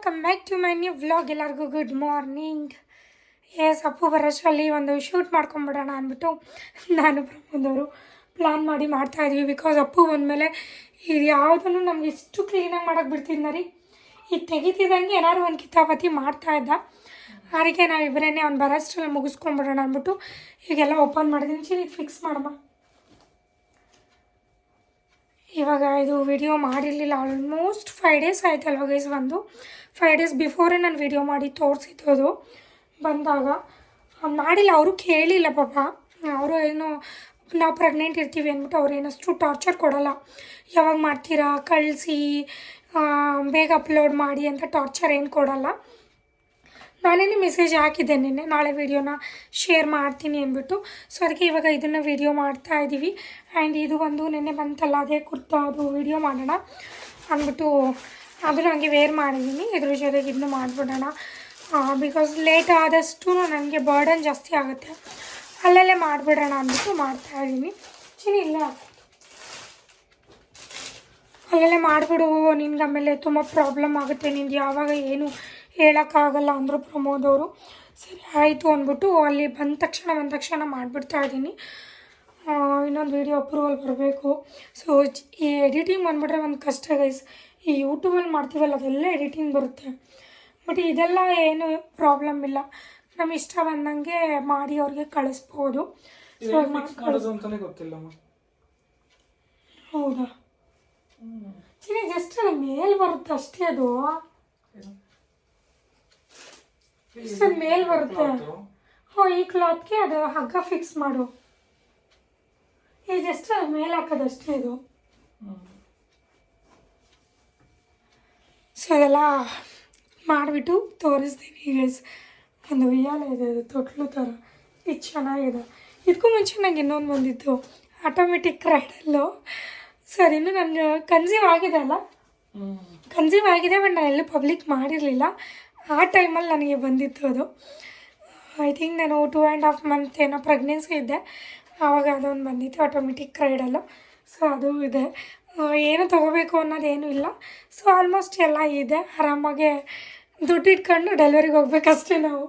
Welcome back to my new vlog ಎಲ್ಲರಿಗೂ good morning yes Appu ಬರೋಷ್ಟರಲ್ಲಿ ಒಂದು ಶೂಟ್ ಮಾಡ್ಕೊಂಬಿಡೋಣ ಅಂದ್ಬಿಟ್ಟು ನಾನು ಪ್ರಮೋದವರು ಪ್ಲ್ಯಾನ್ ಮಾಡಿ ಮಾಡ್ತಾ ಇದೀವಿ. ಬಿಕಾಸ್ ಅಪ್ಪು ಬಂದಮೇಲೆ ಇದು ಯಾವುದನ್ನು ನಮ್ಗೆ ಇಷ್ಟು ಕ್ಲೀನಾಗಿ ಮಾಡೋಕ್ಕೆ ಬಿಡ್ತಿದ್ನ ರೀ? ಈಗ ತೆಗಿತಿದ್ದಂಗೆ ಏನಾದ್ರು ಒಂದು ಕಿತಾಪತಿ ಮಾಡ್ತಾ ಇದ್ದ. ಅದಕ್ಕೆ ನಾವಿಬ್ಬರೇ ಅವ್ನು ಬರೋಷ್ಟರಲ್ಲಿ ಮುಗಿಸ್ಕೊಂಬಿಡೋಣ ಅಂದ್ಬಿಟ್ಟು ಈಗೆಲ್ಲ ಓಪನ್ ಮಾಡಿದ್ದೀನಿ ಚೀನಿ ಫಿಕ್ಸ್ ಮಾಡಮ್ಮ. ಇವಾಗ ಇದು ವಿಡಿಯೋ ಮಾಡಿರಲಿಲ್ಲ ಆಲ್ಮೋಸ್ಟ್ ಫೈವ್ ಡೇಸ್ ಆಯ್ತಲ್ವ ಗೈಸ್ ಬಂದು. ಫೈವ್ ಡೇಸ್ ಬಿಫೋರೇ ನಾನು ವಿಡಿಯೋ ಮಾಡಿ ತೋರಿಸಿದ್ದು ಬಂದಾಗ. ಮಾಡಿಲ್ಲ, ಅವರು ಕೇಳಿಲ್ಲ ಪಾಪ. ಅವರು ಏನು, ನಾವು ಪ್ರೆಗ್ನೆಂಟ್ ಇರ್ತೀವಿ ಅಂದ್ಬಿಟ್ಟು ಅವ್ರು ಏನಷ್ಟು ಟಾರ್ಚರ್ ಕೊಡಲ್ಲ. ಯಾವಾಗ ಮಾಡ್ತೀರಾ? ಕಳಿಸಿ ಬೇಗ ಅಪ್ಲೋಡ್ ಮಾಡಿ ಅಂತ ಟಾರ್ಚರ್ ಏನು ಕೊಡಲ್ಲ. ನಾನೇನೇ ಮೆಸೇಜ್ ಹಾಕಿದ್ದೆ ನಿನ್ನೆ. ನಾಳೆ ವೀಡಿಯೋನ ಶೇರ್ ಮಾಡ್ತೀನಿ ಅಂದ್ಬಿಟ್ಟು. ಸೊ ಅದಕ್ಕೆ ಇವಾಗ ಇದನ್ನು ವೀಡಿಯೋ ಮಾಡ್ತಾ ಇದ್ದೀವಿ ಆ್ಯಂಡ್ ಇದು ಒಂದು ನಿನ್ನೆ ಬಂತಲ್ಲ, ಅದೇ ಕುರ್ತಾ ಅದು ವೀಡಿಯೋ ಮಾಡೋಣ ಅಂದ್ಬಿಟ್ಟು ಅದನ್ನು ಹಂಗೆ ವೇರ್ ಮಾಡಿದ್ದೀನಿ. ಇದ್ರ ಜೊತೆಗೆ ಇದನ್ನು ಮಾಡಿಬಿಡೋಣ. ಬಿಕಾಸ್ ಲೇಟ್ ಆದಷ್ಟು ನನಗೆ ಬರ್ಡನ್ ಜಾಸ್ತಿ ಆಗುತ್ತೆ. ಅಲ್ಲಲ್ಲೇ ಮಾಡಿಬಿಡೋಣ ಅಂದ್ಬಿಟ್ಟು ಮಾಡ್ತಾ ಇದ್ದೀನಿ ಚಿನಿ ಇಲ್ಲ. ಅಲ್ಲಲ್ಲೇ ಮಾಡಿಬಿಡು, ನಿನ್ಗೆ ಆಮೇಲೆ ತುಂಬ ಪ್ರಾಬ್ಲಮ್ ಆಗುತ್ತೆ. ನಿಂದು ಯಾವಾಗ ಏನು ಹೇಳೋಕ್ಕಾಗಲ್ಲ ಅಂದರು ಪ್ರಮೋದ್ ಅವರು ಸರಿ ಆಯಿತು ಅಂದ್ಬಿಟ್ಟು ಅಲ್ಲಿ ಬಂದ ತಕ್ಷಣ ಬಂದ ತಕ್ಷಣ ಮಾಡಿಬಿಡ್ತಾ ಇದ್ದೀನಿ. ಇನ್ನೊಂದು ವೀಡಿಯೋ ಅಪ್ರೂವಲ್ ಬರಬೇಕು. ಸೊ ಈ ಎಡಿಟಿಂಗ್ ಬಂದ್ಬಿಟ್ರೆ ಒಂದು ಕಷ್ಟ ಗೈಸ್ ಈ ಯೂಟ್ಯೂಬಲ್ಲಿ ಮಾಡ್ತೀವಲ್ಲ ಅದೆಲ್ಲ ಎಡಿಟಿಂಗ್ ಬರುತ್ತೆ. ಬಟ್ ಇದೆಲ್ಲ ಏನು ಪ್ರಾಬ್ಲಮ್ ಇಲ್ಲ. ನಮ್ಮ ಇಷ್ಟ ಬಂದಂಗೆ ಮಾಡಿ ಅವ್ರಿಗೆ ಕಳಿಸ್ಬೋದು. ಹೌದಾ? ಜಸ್ಟ್ ಮೇಲ್ ಬರುತ್ತೆ ಅಷ್ಟೇ ಅದು. ಏನು? ಇಷ್ಟು ಮೇಲ್ ಬರುತ್ತೆ ಕ್ಲಾತು. ಹೋ ಈ ಕ್ಲಾತ್ಗೆ ಅದು ಹಗ್ಗ ಫಿಕ್ಸ್ ಮಾಡು ಈ ಜಸ್ಟ್ ಮೇಲೆ ಹಾಕೋದಷ್ಟೇ ಇದು ಹ್ಮ್. ಸೊ ಅದೆಲ್ಲ ಮಾಡಿಬಿಟ್ಟು ತೋರಿಸ್ತೀನಿ ಗೈಸ್ ಒಂದು ಉಯ್ಯಾಲೆ ಇದೆ ಅದು ತೊಟ್ಲು ಥರ ಇದು ಚೆನ್ನಾಗಿದೆ ಇದಕ್ಕೂ ಮುಂಚೆ ನಂಗೆ ಇನ್ನೊಂದು ಬಂದಿತ್ತು ಆಟೋಮೆಟಿಕ್ ರೈಡಲ್ಲು ಸರ್ ಇನ್ನು ನನ್ನ ಕನ್ಸೀವ್ ಆಗಿದೆ ಅಲ್ಲ ಹ್ಮ್. ಕನ್ಸೀವ್ ಆಗಿದೆ ಬಟ್ ನಾನು ಎಲ್ಲೂ ಪಬ್ಲಿಕ್ ಮಾಡಿರಲಿಲ್ಲ ಆ ಟೈಮಲ್ಲಿ ನನಗೆ ಬಂದಿತ್ತು ಅದು. ಐ ಥಿಂಕ್ ನಾನು ಟೂ ಆ್ಯಂಡ್ ಹಾಫ್ ಮಂತ್ ಏನೋ ಪ್ರೆಗ್ನೆನ್ಸಿ ಇದ್ದೆ. ಆವಾಗ ಅದೊಂದು ಬಂದಿತ್ತು ಆಟೋಮೆಟಿಕ್ ಕ್ರೈಡಲ್ಲು ಸೊ ಅದು ಇದೆ. ಏನು ತೊಗೋಬೇಕು ಅನ್ನೋದೇನು ಇಲ್ಲ. ಸೊ ಆಲ್ಮೋಸ್ಟ್ ಎಲ್ಲ ಇದೆ. ಆರಾಮಾಗೆ ದುಡ್ಡು ಇಟ್ಕೊಂಡು ಡೆಲಿವರಿಗೆ ಹೋಗ್ಬೇಕಷ್ಟೇ ನಾವು.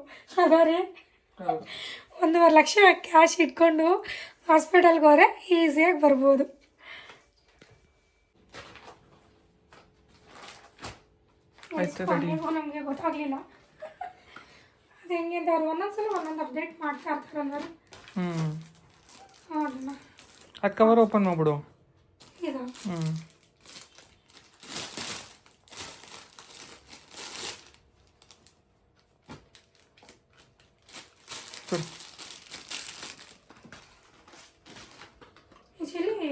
ಅದಾರೆ. ಒಂದೂವರೆ ಲಕ್ಷ ಕ್ಯಾಶ್ ಇಟ್ಕೊಂಡು ಹಾಸ್ಪಿಟಲ್ಗೆ ಹೋದ್ರೆ ಈಸಿಯಾಗಿ ಬರ್ಬೋದು ಆಯ್ತು ರೆಡಿ ಕೊನೆಗೂ ನಮಗೆ ಗೊತ್ತಾಗಲಿಲ್ಲ. ಅದು ಹೆಂಗೆ ಅಂತ ಅವ್ರು ಒಂದೊಂದ್ಸಲ ಒಂದೊಂದು ಅಪ್ಡೇಟ್ ಮಾಡ್ತಾ ಇರ್ತಾರೆ ಅಂದ್ರೆ. ಹ್ಮ್. ನೋಡೋಣ ಅದು ಕವರ್ ಓಪನ್ ಮಾಡ್ಬಿಡು. ಇದು. ಸರಿ. ಆ್ಯಕ್ಚುಲಿ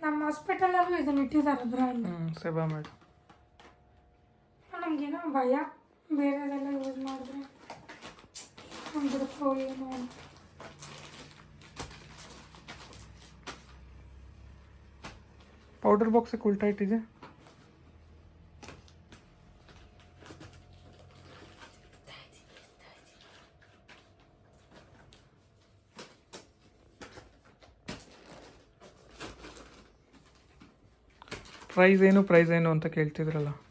ನಮ್ಮ ಹಾಸ್ಪಿಟಲಲ್ಲೂ ಇದನ್ನ ಇಟ್ಟಿದ್ದಾರೆ ಬ್ರ್ಯಾಂಡ್ ಹ್ಮ್ ಸೇವಾ ಮಾಡಿ ನಮಗೇನೋ ಭಯ ಬೇರೆದೆಲ್ಲ ಯೂಸ್ ಮಾಡಿದ್ರೆ ಬಿಡುತ್ತೋ ಏನೋ ಅಂತ ಪೌಡರ್ ಬಾಕ್ಸ್ ಉಲ್ಟಾ ಇಟ್ಟಿದೆ ಪ್ರೈಸ್ ಏನು ಪ್ರೈಸ್ ಏನು ಅಂತ ಕೇಳ್ತಿದ್ರಲ್ಲ. ಹೇಳಿದೆ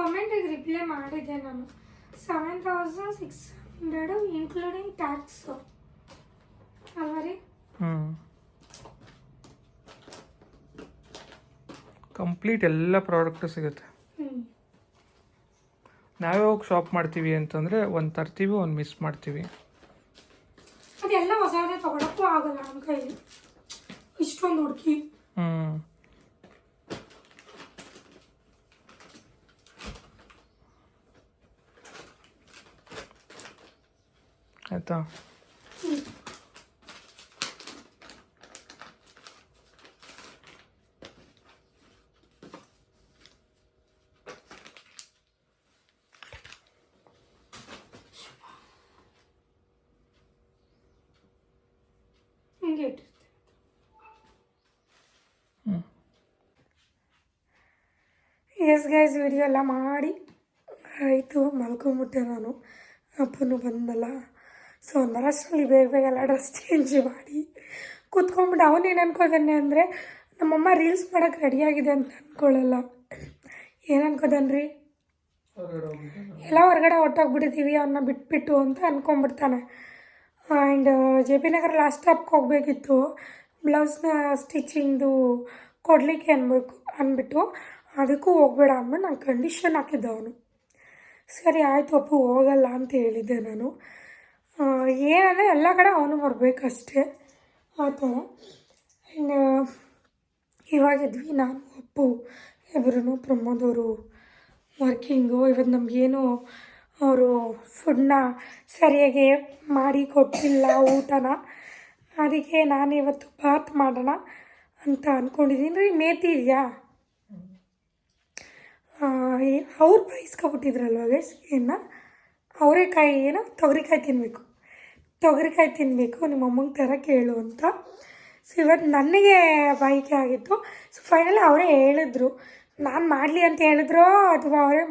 ಕಮೆಂಟಿಗೆ ರಿಪ್ಲೈ ಮಾಡಿದೆ ನಾನು. Seven thousand six hundred including tax ಅಲ್ವಾ ರೀ? ಕಂಪ್ಲೀಟ್ ಎಲ್ಲ ಪ್ರಾಡಕ್ಟು ಸಿಗುತ್ತೆ. ನಾವೇ ಹೋಗಿ ಶಾಪ್ ಮಾಡ್ತೀವಿ ಅಂತಂದರೆ ಒಂದು ತರ್ತೀವಿ ಒಂದು ಮಿಸ್ ಮಾಡ್ತೀವಿ. ಅದೆಲ್ಲ ಹೊಸದೇ ತಗೊಳಕ್ಕೂ ಆಗಲ್ಲ ನಮ್ಮ ಕೈಲಿ. ಇಷ್ಟೊಂದು ಹುಡುಕಿ. ಹ್ಮ್. ಆಯ್ತಾ ಹಿಂಗೆ ಇಟ್ಟಿರ್ತೀನಿ ಹ್ಮ್ ಎಸ್ ಗೈಸ್ ವಿಡಿಯೋ ಎಲ್ಲ ಮಾಡಿ. ಆಯಿತು ಮಲ್ಕೊಂಬಿಟ್ಟೆ ನಾನು. ಅಪ್ಪನು ಬಂದಲ್ಲ. ಸೊ ಒಂದರಷ್ಟರಲ್ಲಿ ಬೇಗ ಬೇಗ ಎಲ್ಲ ಡ್ರೆಸ್ ಚೇಂಜ್ ಮಾಡಿ ಕೂತ್ಕೊಂಡ್ಬಿಟ್ಟು ಅವನೇನು ಅನ್ಕೋತಾನೆ ಅಂದರೆ, ನಮ್ಮಮ್ಮ ರೀಲ್ಸ್ ಮಾಡೋಕ್ಕೆ ರೆಡಿಯಾಗಿದೆ ಅಂತ ಅಂದ್ಕೊಳ್ಳಲ್ಲ ಏನು ಅನ್ಕೋದನ್ರಿ ಎಲ್ಲ ಹೊರಗಡೆ ಹೊಟ್ಟೋಗ್ಬಿಟ್ಟಿದ್ದೀವಿ ಅವನ್ನ ಬಿಟ್ಬಿಟ್ಟು ಅಂತ ಅಂದ್ಕೊಂಬಿಡ್ತಾನೆ and J P Nagar last ಸ್ಟಾಪ್ಗೆ ಹೋಗಬೇಕಿತ್ತು. ಬ್ಲೌಸ್ನ ಸ್ಟಿಚಿಂಗ್ದು ಕೊಡಲಿಕ್ಕೆ ಅನ್ಬೇಕು ಅಂದ್ಬಿಟ್ಟು ಅದಕ್ಕೂ ಹೋಗ್ಬೇಡ ಅಂದ್ಬಿಟ್ಟು ನಾನು ಕಂಡೀಷನ್ ಹಾಕಿದ್ದೆ ಅವನು. ಸರಿ, ಆಯಿತು ಅಪ್ಪು, ಹೋಗಲ್ಲ ಅಂತ ಹೇಳಿದ್ದೆ ನಾನು. ಏನಂದರೆ ಎಲ್ಲ ಕಡೆ ಅವನು ಬರಬೇಕಷ್ಟೇ. ಆ ಥರ ಆ್ಯಂಡ್ ಇವಾಗಿದ್ವಿ ನಾನು, ಅಪ್ಪು ಇಬ್ಬರೂ ಪ್ರಮೋದವರು, ವರ್ಕಿಂಗು ಇವತ್ತು ನಮಗೇನು ಅವರು ಫುಡ್ನ ಸರಿಯಾಗಿ ಮಾಡಿ ಕೊಟ್ಟಿಲ್ಲ ಊಟನ. ಅದಕ್ಕೆ ನಾನು ಇವತ್ತು ಬಾತ್ ಮಾಡೋಣ ಅಂತ ಅಂದ್ಕೊಂಡಿದ್ದೀನಿ ರೀ ಮೇತಿ ಇದೆಯಾ? ಅವ್ರು ಬೈಸ್ಕೊಬಿಟ್ಟಿದ್ರಲ್ವ ಗೈಸ್ ಏನು? ಅವರೇಕಾಯಿ ಏನೋ? ತೊಗರಿಕಾಯಿ ತಿನ್ನಬೇಕು ತೊಗರಿಕಾಯಿ ತಿನ್ನಬೇಕು ನಿಮ್ಮ ಅಮ್ಮಂಗೆ ಥರ ಕೇಳು ಅಂತ. ಸೊ ಇವತ್ತು ನನಗೆ ಬೈಕೆ ಆಗಿತ್ತು. ಸೊ ಫೈನಲಿ ಅವರೇ ಹೇಳಿದ್ರು. ನಾನು ಮಾಡಲಿ ಅಂತ ಹೇಳಿದ್ರು ಅಥವಾ ಅವರೇ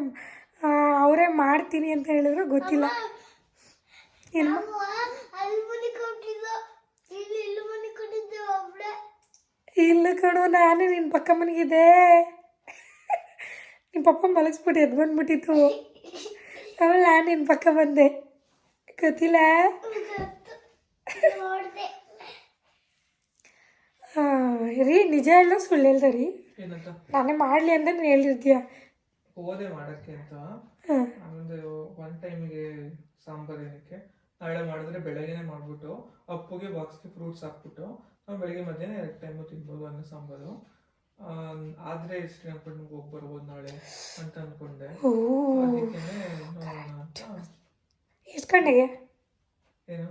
ಅವರೇ ಮಾಡ್ತೀನಿ ಅಂತ ಹೇಳಿದ್ರು ಗೊತ್ತಿಲ್ಲ. ಏನು ಇಲ್ಲ ಕಣು, ನಾನು ನಿನ್ನ ಪಕ್ಕ ಮನೆಗಿದೆ ನಿಮ್ಮ ಪಪ್ಪ ಮಲಗಿಸ್ಬಿಟ್ಟು ಎದ್ದು ಬಂದ್ಬಿಟ್ಟಿತ್ತು ಆಮೇಲೆ ನಾನು ನಿನ್ನ ಪಕ್ಕ ಬಂದೆ. ಗೊತ್ತಿಲ್ಲ ನೋಡ್ದೆ ಆ, ರೀ ನಿಜ ಎಲ್ಲ ಸುಳ್ಳು ಹೇಳ್ದೆ ರೀ. ಏನಂತ? ನಾನೇ ಮಾಡ್ಲಿ ಅಂತ ನೀನು ಹೇಳಿರ್ತೀಯ ಹೋದೆ ಮಾಡಕ್ಕೆ ಅಂತ. ಒಂದು ಒನ್ ಟೈಮಿಗೆ ಸಾಂಬಾರ್ ಏನಕ್ಕೆ? ನಾಳೆ ಮಾಡಿದ್ರೆ ಬೆಳಗ್ಗೆನೆ ಮಾಡ್ಬಿಟ್ಟು ಅಪ್ಪುಗೆ ಬಾಕ್ಸ್ಗೆ ಫ್ರೂಟ್ಸ್ ಹಾಕ್ಬಿಟ್ಟು ನಾವು ಬೆಳಗ್ಗೆ ಮಧ್ಯಾಹ್ನ ಎರಡು ಟೈಮು ತಿನ್ಬೋದು ಅನ್ನ ಸಾಂಬಾರು. ಆದ್ರೆ ಶ್ರೀರಂಗಪಟ್ಟಣ ಹೋಗಿ ಬರ್ಬೋದು ನಾಳೆ ಅಂತ ಅನ್ಕೊಂಡೆ. ಎಷ್ಟು ಗಂಟೆಗೆ? ಏನು?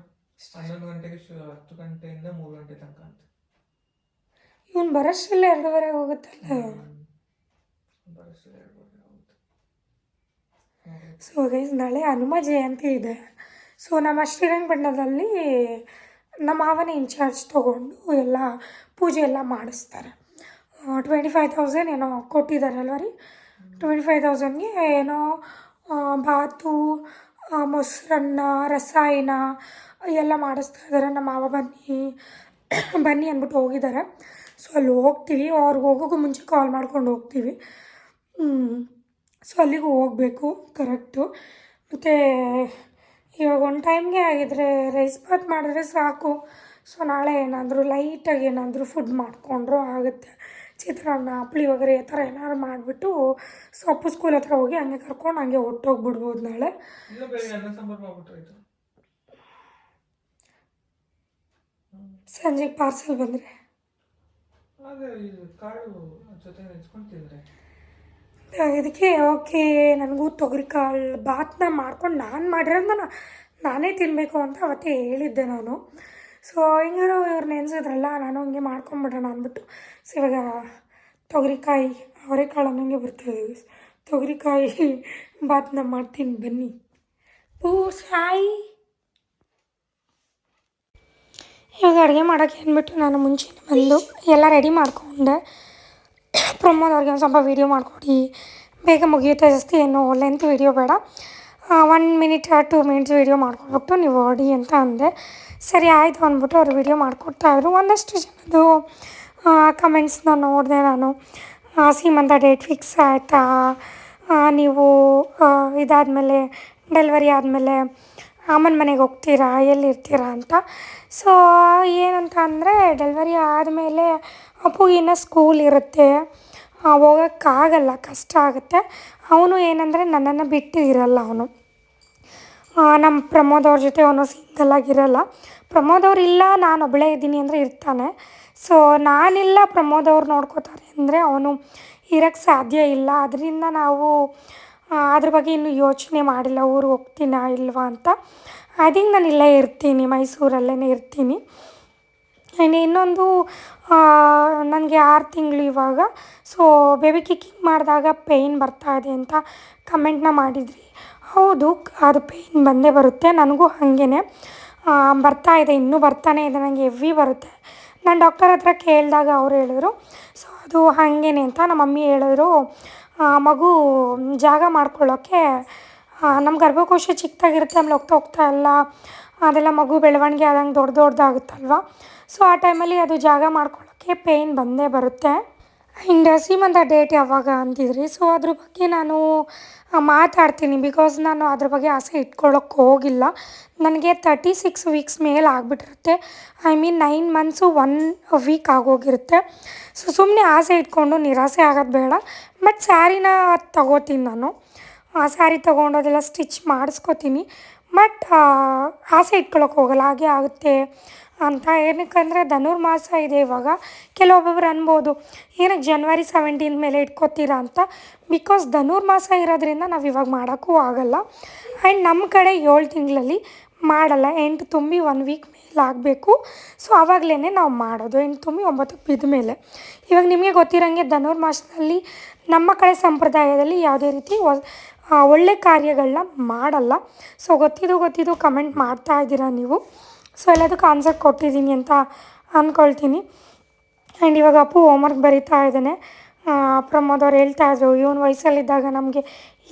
ಹನ್ನೊಂದು ಗಂಟೆಗೆ ಹತ್ತು ಗಂಟೆಯಿಂದ ಮೂರು ಗಂಟೆ ತನಕ ಅಂತ. ಇವನು ಬರೋಷ್ಟರಲ್ಲೇ ಎರಡೂವರೆ ಹೋಗುತ್ತಲ್ಲ? ಸೊ ಗೈಸ್ ನಾಳೆ ಹನುಮ ಜಯಂತಿ ಇದೆ. ಸೊ ನಮ್ಮ ಶ್ರೀರಂಗಪಟ್ಟಣದಲ್ಲಿ ನಮ್ಮ ಮಾವನ ಇನ್ಚಾರ್ಜ್ ತೊಗೊಂಡು ಎಲ್ಲ ಪೂಜೆ ಎಲ್ಲ ಮಾಡಿಸ್ತಾರೆ. ಟ್ವೆಂಟಿ ಫೈವ್ ತೌಸಂಡ್ ಏನೋ ಕೊಟ್ಟಿದ್ದಾರಲ್ವ ರೀ? ಟ್ವೆಂಟಿ ಫೈವ್ ತೌಸಂಡ್ಗೆ ಏನೋ ಬಾತು ಮೊಸರನ್ನ ರಸಾಯನ ಎಲ್ಲ ಮಾಡಿಸ್ತಾ ಇದ್ದಾರೆ ನಮ್ಮ ಮಾವ ಬನ್ನಿ ಬನ್ನಿ ಅಂದ್ಬಿಟ್ಟು ಹೋಗಿದ್ದಾರೆ. ಸೊ ಅಲ್ಲಿ ಹೋಗ್ತೀವಿ. ಅವ್ರಿಗೆ ಹೋಗೋಕ್ಕೂ ಮುಂಚೆ ಕಾಲ್ ಮಾಡ್ಕೊಂಡು ಹೋಗ್ತೀವಿ. ಸೊ ಅಲ್ಲಿಗೂ ಹೋಗಬೇಕು. ಕರೆಕ್ಟು ಮತ್ತು ಇವಾಗ ಒಂದು ಟೈಮ್ಗೆ ಆಗಿದ್ರೆ ರೈಸ್ ಬಾತ್ ಮಾಡಿದ್ರೆ ಸಾಕು. ಸೊ ನಾಳೆ ಏನಾದರೂ ಲೈಟಾಗಿ ಏನಾದರೂ ಫುಡ್ ಮಾಡಿಕೊಂಡ್ರು ಆಗುತ್ತೆ. ಚಿತ್ರಾನ್ನ ಪುಳಿಯೋಗರೆ ಈ ಥರ ಏನಾದ್ರು ಮಾಡಿಬಿಟ್ಟು ಸೊಪ್ಪು ಸ್ಕೂಲ್ ಹತ್ರ ಹೋಗಿ ಹಂಗೆ ಕರ್ಕೊಂಡು ಹಂಗೆ ಹೊಟ್ಟೋಗ್ಬಿಡ್ಬೋದು ನಾಳೆ. ಸಂಜೆಗೆ ಪಾರ್ಸೆಲ್ ಬಂದರೆ. ಅದೇ ಇದು ಕಾಳು ಜೊತೆ ನೆಚ್ಕೊಂಡು ತಿಂದ್ರೆ ಇದಕ್ಕೆ, ಓಕೆ, ನನಗೂ ತೊಗರಿಕಾಳು ಬಾತನ್ನ ಮಾಡ್ಕೊಂಡು ನಾನು ಮಾಡಿರೋದನ್ನ ನಾನೇ ತಿನ್ನಬೇಕು ಅಂತ ಅವತ್ತೇ ಹೇಳಿದ್ದೆ ನಾನು. ಸೊ ಹಿಂಗಾರು ಇವ್ರು ನೆನೆಸಿದ್ರಲ್ಲ ನಾನು ಹಂಗೆ ಮಾಡ್ಕೊಂಬಿಡೋಣ ಅಂದ್ಬಿಟ್ಟು. ಸೊ ಇವಾಗ ತೊಗರಿಕಾಯಿ ಅವರೆಕಾಳು ಅನ್ನೋಂಗೆ ಬರ್ತದೆ ತೊಗರಿಕಾಯಿ ಬಾತನ್ನ ಮಾಡ್ತೀನಿ, ಬನ್ನಿ. ಪೂ ಸಾಯಿ ಇವಾಗ ಅಡುಗೆ ಮಾಡೋಕ್ಕೆ ಅಂದ್ಬಿಟ್ಟು ನಾನು ಮುಂಚೆನೇ ಬಂದು ಎಲ್ಲ ರೆಡಿ ಮಾಡ್ಕೊಂಡೆ. ಪ್ರಮೋದ್ ಅವ್ರಿಗೆ ಒಂದು ಸ್ವಲ್ಪ ವೀಡಿಯೋ ಮಾಡಿಕೊಡಿ. ಬೇಗ ಮುಗಿಯುತ್ತೆ, ಜಾಸ್ತಿ ಏನು ಲೆಂತ್ ವೀಡಿಯೋ ಬೇಡ. One minute two minutes video ಮಾಡ್ಕೊಬಿಟ್ಟು ನೀವು ಅಡಿ ಅಂತ ಅಂದೆ. ಸರಿ ಆಯಿತು ಅಂದ್ಬಿಟ್ಟು ಅವ್ರು ವೀಡಿಯೋ ಮಾಡಿಕೊಡ್ತಾಯಿದ್ರು ಒಂದಷ್ಟು ಜನದ್ದು ಕಮೆಂಟ್ಸ್ನ ನೋಡಿದೆ ನಾನು. ಸೀಮಂತ ಡೇಟ್ ಫಿಕ್ಸ್ ಆಯಿತಾ? ನೀವು ಇದಾದಮೇಲೆ ಡೆಲಿವರಿ ಆದಮೇಲೆ ಅಮ್ಮನ ಮನೆಗೆ ಹೋಗ್ತೀರಾ, ಎಲ್ಲಿರ್ತೀರಾ ಅಂತ. ಸೊ ಏನಂತ ಅಂದರೆ ಡೆಲಿವರಿ ಆದಮೇಲೆ ಅಪ್ಪುಗಿನ್ನ ಸ್ಕೂಲ್ ಇರುತ್ತೆ. ಹೋಗೋಕ್ಕಾಗಲ್ಲ ಕಷ್ಟ ಆಗುತ್ತೆ. ಅವನು ಏನಂದರೆ ನನ್ನನ್ನು ಬಿಟ್ಟು ಇರಲ್ಲ ಅವನು ನಮ್ಮ ಪ್ರಮೋದ್ ಅವ್ರ ಜೊತೆ ಅವನು ಸಿಂಗಲ್ ಆಗಿರಲ್ಲ. ಪ್ರಮೋದ್ ಅವ್ರು ಇಲ್ಲ, ನಾನು ಒಬ್ಬಳೇ ಇದ್ದೀನಿ ಅಂದರೆ ಇರ್ತಾನೆ. ಸೊ ನಾನಿಲ್ಲ, ಪ್ರಮೋದ್ ಅವ್ರು ನೋಡ್ಕೋತಾರೆ ಅಂದರೆ ಅವನು ಇರೋಕ್ಕೆ ಸಾಧ್ಯ ಇಲ್ಲ. ಅದರಿಂದ ನಾವು ಅದ್ರ ಬಗ್ಗೆ ಇನ್ನೂ ಯೋಚನೆ ಮಾಡಿಲ್ಲ ಊರಿಗೆ ಹೋಗ್ತೀನಾ ಇಲ್ವಾ ಅಂತ. ಐ ಥಿಂಕ್ ನಾನು ಇಲ್ಲೇ ಇರ್ತೀನಿ ಮೈಸೂರಲ್ಲೇ ಇರ್ತೀನಿ. ಆ್ಯಂಡ್ ಇನ್ನೊಂದು ನನಗೆ ಆರು ತಿಂಗಳು ಇವಾಗ. ಸೊ ಬೇಬಿ ಕಿಕ್ಕಿಂಗ್ ಮಾಡಿದಾಗ ಪೇಯ್ನ್ ಬರ್ತಾ ಇದೆ ಅಂತ ಕಮೆಂಟ್ನ ಮಾಡಿದ್ರಿ. ಹೌದು, ಅದು ಪೇಯ್ನ್ ಬಂದೇ ಬರುತ್ತೆ, ನನಗೂ ಹಾಗೇ ಬರ್ತಾ ಇದೆ, ಇನ್ನೂ ಬರ್ತಾನೆ ಇದೆ ನನಗೆ ಹೆವಿ ಬರುತ್ತೆ. ನಾನು ಡಾಕ್ಟರ್ ಹತ್ರ ಕೇಳಿದಾಗ ಅವ್ರು ಹೇಳಿದ್ರು. ಸೊ ಅದು ಹಾಗೇ ಅಂತ ನಮ್ಮ ಮಮ್ಮಿ ಹೇಳಿದ್ರು. ಮಗು ಜಾಗ ಮಾಡ್ಕೊಳ್ಳೋಕ್ಕೆ ನಮ್ಮ ಗರ್ಭಕೋಶ ಚಿಕ್ಕದಾಗಿರುತ್ತೆ ಆಮೇಲೆ ಹೋಗ್ತಾ ಹೋಗ್ತಾ ಎಲ್ಲ ಅದೆಲ್ಲ ಮಗು ಬೆಳವಣಿಗೆ ಆದಂಗೆ ದೊಡ್ಡ ದೊಡ್ಡದಾಗುತ್ತಲ್ವ? ಸೊ ಆ ಟೈಮಲ್ಲಿ ಅದು ಜಾಗ ಮಾಡ್ಕೊಳ್ಳೋಕ್ಕೆ ಪೇಯ್ನ್ ಬಂದೇ ಬರುತ್ತೆ. ಆ್ಯಂಡ್ ಸೀಮಂತ ಡೇಟ್ ಯಾವಾಗ ಅಂತಿದ್ರಿ ಸೊ ಅದ್ರ ಬಗ್ಗೆ ನಾನು ಮಾತಾಡ್ತೀನಿ. ಬಿಕಾಸ್ ನಾನು ಅದ್ರ ಬಗ್ಗೆ ಆಸೆ ಇಟ್ಕೊಳ್ಳೋಕೆ ಹೋಗಿಲ್ಲ. ನನಗೆ ತರ್ಟಿ ಸಿಕ್ಸ್ ವೀಕ್ಸ್ ಮೇಲೆ ಆಗಿಬಿಟ್ಟಿರುತ್ತೆ. I mean nine months one week ಆಗೋಗಿರುತ್ತೆ. So ಸುಮ್ಮನೆ ಆಸೆ ಇಟ್ಕೊಂಡು ನಿರಾಸೆ ಆಗೋದು ಬೇಡ. ಬಟ್ ಸ್ಯಾರಿನ ತಗೋತೀನಿ ನಾನು. ಆ ಸ್ಯಾರಿ ತೊಗೊಂಡೋದೆಲ್ಲ ಸ್ಟಿಚ್ ಮಾಡಿಸ್ಕೋತೀನಿ. ಬಟ್ ಆಸೆ ಇಟ್ಕೊಳ್ಳೋಕೆ ಹೋಗಲ್ಲ. ಹಾಗೆ ಆಗುತ್ತೆ. ಅಂತ ಏನಕ್ಕಂದರೆ ಧನುರ್ಮಾಸ ಇದೆ ಇವಾಗ. ಕೆಲವೊಬ್ಬೊಬ್ರು ಅನ್ಬೋದು ಏನಕ್ಕೆ ಜನ್ವರಿ ಸೆವೆಂಟೀನ್ ಮೇಲೆ ಇಟ್ಕೋತೀರಾ ಅಂತ? ಬಿಕಾಸ್ ಧನುರ್ಮಾಸ ಇರೋದ್ರಿಂದ ನಾವು ಇವಾಗ ಮಾಡೋಕ್ಕೂ ಆಗಲ್ಲ. ಆ್ಯಂಡ್ ನಮ್ಮ ಕಡೆ ಏಳು ತಿಂಗಳಲ್ಲಿ ಮಾಡಲ್ಲ. ಎಂಟು ತುಂಬಿ ಒನ್ ವೀಕ್ ಮೇಲೆ ಆಗಬೇಕು. ಸೊ ಆವಾಗಲೇ ನಾವು ಮಾಡೋದು. ಎಂಟು ತುಂಬಿ ಒಂಬತ್ತಕ್ಕೆ ಬಿದ್ದ ಮೇಲೆ. ಇವಾಗ ನಿಮಗೆ ಗೊತ್ತಿರೋಂಗೆ ಧನುರ್ಮಾಸದಲ್ಲಿ ನಮ್ಮ ಕಡೆ ಸಂಪ್ರದಾಯದಲ್ಲಿ ಯಾವುದೇ ರೀತಿ ಒಳ್ಳೆ ಕಾರ್ಯಗಳನ್ನ ಮಾಡಲ್ಲ. ಸೊ ಗೊತ್ತಿದ್ದು ಗೊತ್ತಿದ್ದು ಕಮೆಂಟ್ ಮಾಡ್ತಾ ಇದ್ದೀರಾ ನೀವು? ಸೊ ಎಲ್ಲದಕ್ಕೂ ಆನ್ಸರ್ ಕೊಟ್ಟಿದ್ದೀನಿ ಅಂತ ಅಂದ್ಕೊಳ್ತೀನಿ ಆ್ಯಂಡ್ ಇವಾಗ ಅಪ್ಪು ಹೋಮ್ವರ್ಕ್ ಬರಿತಾ ಇದ್ದಾನೆ. ಪ್ರಮೋದ್ ಅವ್ರು ಹೇಳ್ತಾ ಇದ್ರು, ಇವನು ವಯಸ್ಸಲ್ಲಿದ್ದಾಗ ನಮಗೆ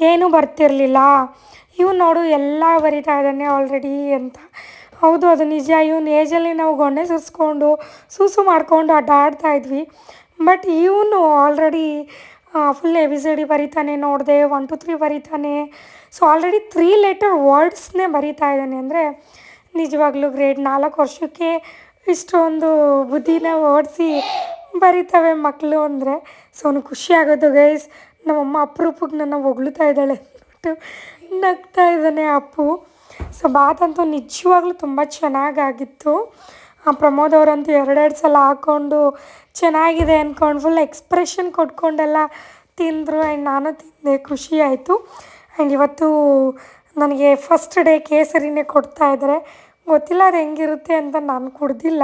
ಏನೂ ಬರ್ತಿರಲಿಲ್ಲ. ಇವನು ನೋಡು ಎಲ್ಲ ಬರಿತಾ ಇದ್ದಾನೆ ಆಲ್ರೆಡಿ ಅಂತ. ಹೌದು, ಅದು ನಿಜ. ಇವನು ಏಜಲ್ಲಿ ನಾವು ಗೊಂಡೆ ಸುರಿಸ್ಕೊಂಡು, ಸೂಸು ಮಾಡಿಕೊಂಡು ಅಡ್ಡಾಡ್ತಾ ಇದ್ವಿ. ಬಟ್ ಇವನು already full A B C D ಬರಿತಾನೆ, ನೋಡಿದೆ ಒನ್ ಟು ತ್ರೀ ಬರಿತಾನೆ. ಸೊ ಆಲ್ರೆಡಿ ತ್ರೀ ಲೆಟರ್ ವರ್ಡ್ಸ್ನೇ ಬರಿತಾ ಇದ್ದಾನೆ. ಅಂದರೆ ನಿಜವಾಗ್ಲೂ ಗ್ರೇಡ್ ನಾಲ್ಕು ವರ್ಷಕ್ಕೆ ಇಷ್ಟೊಂದು ಬುದ್ಧಿನ ಓಡಿಸಿ ಬರೀತವೆ ಮಕ್ಕಳು ಅಂದರೆ. ಸೊ ಅವ್ನು ಖುಷಿ ಆಗೋದು ಗೈಸ್ ನಮ್ಮಮ್ಮ ಅಪರೂಪಕ್ಕೆ ನನ್ನ ಹೊಗಳ್ತಾ ಇದ್ದಾಳೆ ಅಂದ್ಬಿಟ್ಟು ನಗ್ತಾ ಇದ್ದಾನೆ ಅಪ್ಪು. ಸೊ ಬಾತಂತೂ ನಿಜವಾಗ್ಲೂ ತುಂಬ ಚೆನ್ನಾಗಾಗಿತ್ತು. ಆ, ಪ್ರಮೋದ್ ಅವರಂತೂ ಎರಡೆರಡು ಸಲ ಹಾಕ್ಕೊಂಡು ಚೆನ್ನಾಗಿದೆ ಅಂದ್ಕೊಂಡು ಫುಲ್ ಎಕ್ಸ್ಪ್ರೆಷನ್ ಕೊಟ್ಕೊಂಡೆಲ್ಲ ತಿಂದರು. ಆ್ಯಂಡ್ ನಾನು ತಿಂದೆ. ಖುಷಿ ಆಯಿತು. ಆ್ಯಂಡ್ ಇವತ್ತು ನನಗೆ ಫಸ್ಟ್ ಡೇ ಕೇಸರಿನೇ ಕೊಡ್ತಾ ಇದ್ದಾರೆ. ಗೊತ್ತಿಲ್ಲ ಅದು ಹೆಂಗಿರುತ್ತೆ ಅಂತ ನಾನು ಕುಡ್ದಿಲ್ಲ.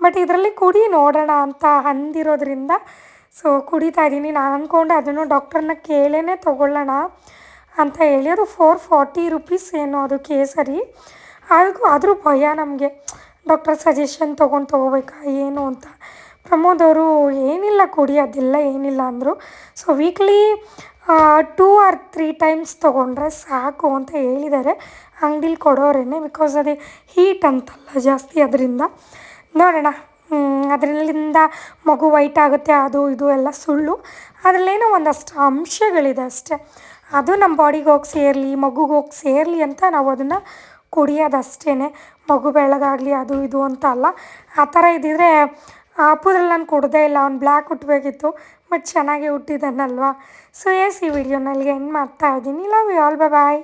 ಬಟ್ ಇದರಲ್ಲಿ ಕುಡಿ ನೋಡೋಣ ಅಂತ ಅಂದಿರೋದ್ರಿಂದ ಸೊ ಕುಡಿತಾ ಇದ್ದೀನಿ. ನಾನು ಅಂದ್ಕೊಂಡೆ ಅದನ್ನು ಡಾಕ್ಟರ್ನ ಕೇಳೇ ತೊಗೊಳ್ಳೋಣ ಅಂತ ಹೇಳಿ. ಅದು ಫೋರ್ ಫಾರ್ಟಿ ರುಪೀಸ್ ಏನು ಅದು ಕೇಸರಿ. ಅದಕ್ಕೂ ಆದರೂ ಭಯ ನಮಗೆ. ಡಾಕ್ಟರ್ ಸಜೆಷನ್ ತೊಗೊಂಡು ತೊಗೋಬೇಕಾ, ಏನು ಅಂತ. ಪ್ರಮೋದ್ ಅವರು ಏನಿಲ್ಲ ಕುಡಿ, ಅದೆಲ್ಲ, ಏನಿಲ್ಲ ಅಂದರು. So weekly two or three times ತೊಗೊಂಡ್ರೆ ಸಾಕು ಅಂತ ಹೇಳಿದ್ದಾರೆ. ಅಂಗಡೀಲಿ ಕೊಡೋರೇನೆ ಬಿಕಾಸ್ ಅದೇ ಹೀಟ್ ಅಂತಲ್ಲ ಜಾಸ್ತಿ ಅದರಿಂದ. ನೋಡೋಣ ಅದರಿಂದ ಮಗು ವೈಟ್ ಆಗುತ್ತೆ, ಅದು ಇದು ಎಲ್ಲ ಸುಳ್ಳು. ಅದರಲ್ಲೇನೋ ಒಂದಷ್ಟು ಅಂಶಗಳಿದೆ ಅಷ್ಟೇ. ಅದು ನಮ್ಮ ಬಾಡಿಗೆ ಹೋಗಿ ಸೇರಲಿ, ಮಗುಗೆ ಹೋಗಿ ಸೇರಲಿ ಅಂತ ನಾವು ಅದನ್ನು ಕುಡಿಯೋದಷ್ಟೇ ಮಗು ಬೆಳಗಾಗಲಿ ಅದು ಇದು ಅಂತ ಅಲ್ಲ. ಆ ಥರ ಇದ್ದಿದ್ರೆ ಆ ಅಪ್ಪುದ್ರಲ್ಲಿ ನಾನು ಕುಡ್ದೇ ಇಲ್ಲ, ಅವ್ನು ಬ್ಲ್ಯಾಕ್ ಹುಟ್ಟಬೇಕಿತ್ತು ಬಟ್ ಚೆನ್ನಾಗಿ ಹುಟ್ಟಿದ್ದಾನಲ್ವಾ ಸೊ ಎಸ್ ಈ ವಿಡಿಯೋನಲ್ಲಿ ಎಂಡ್ ಮಾಡ್ತಾ ಇದ್ದೀನಿ. Love you all bye